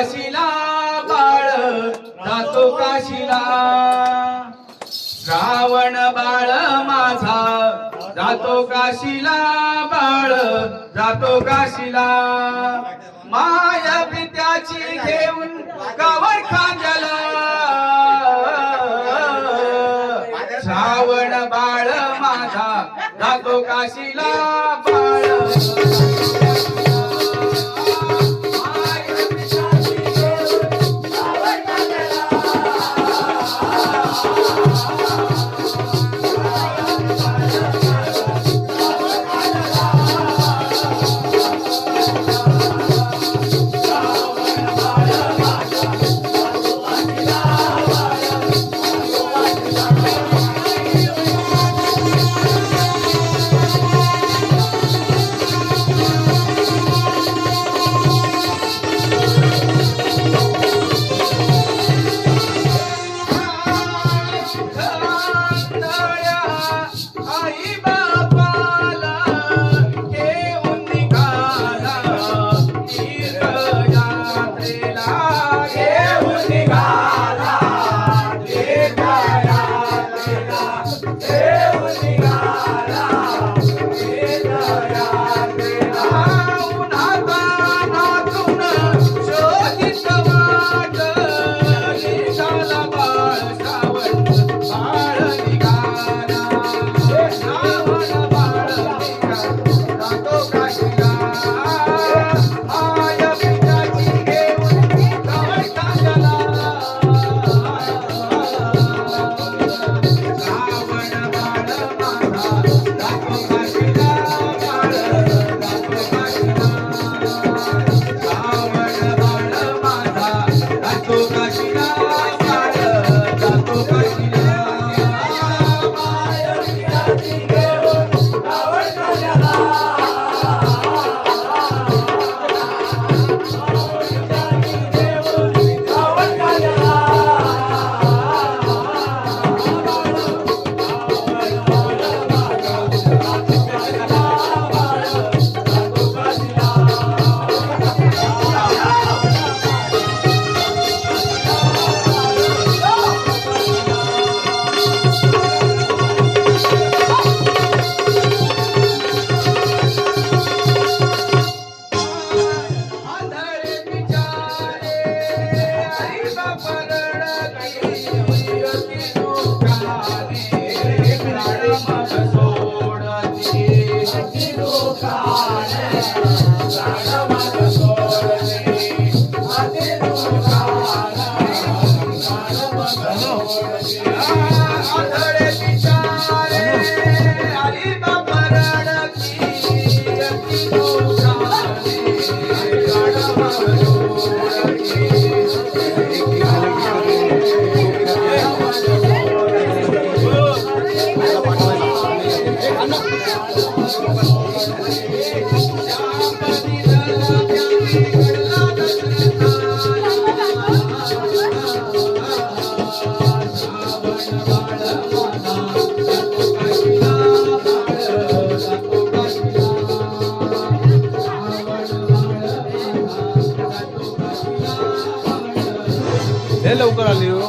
काशीला बाळ जातो काशीला. श्रावण बाळ माझा जातो काशीला बाळ जातो काशीला. माया पित्याची घेऊन कवर खांद्याला. श्रावण बाळ माझा जातो काशीला बाळ. Baba. लवकर आले हो.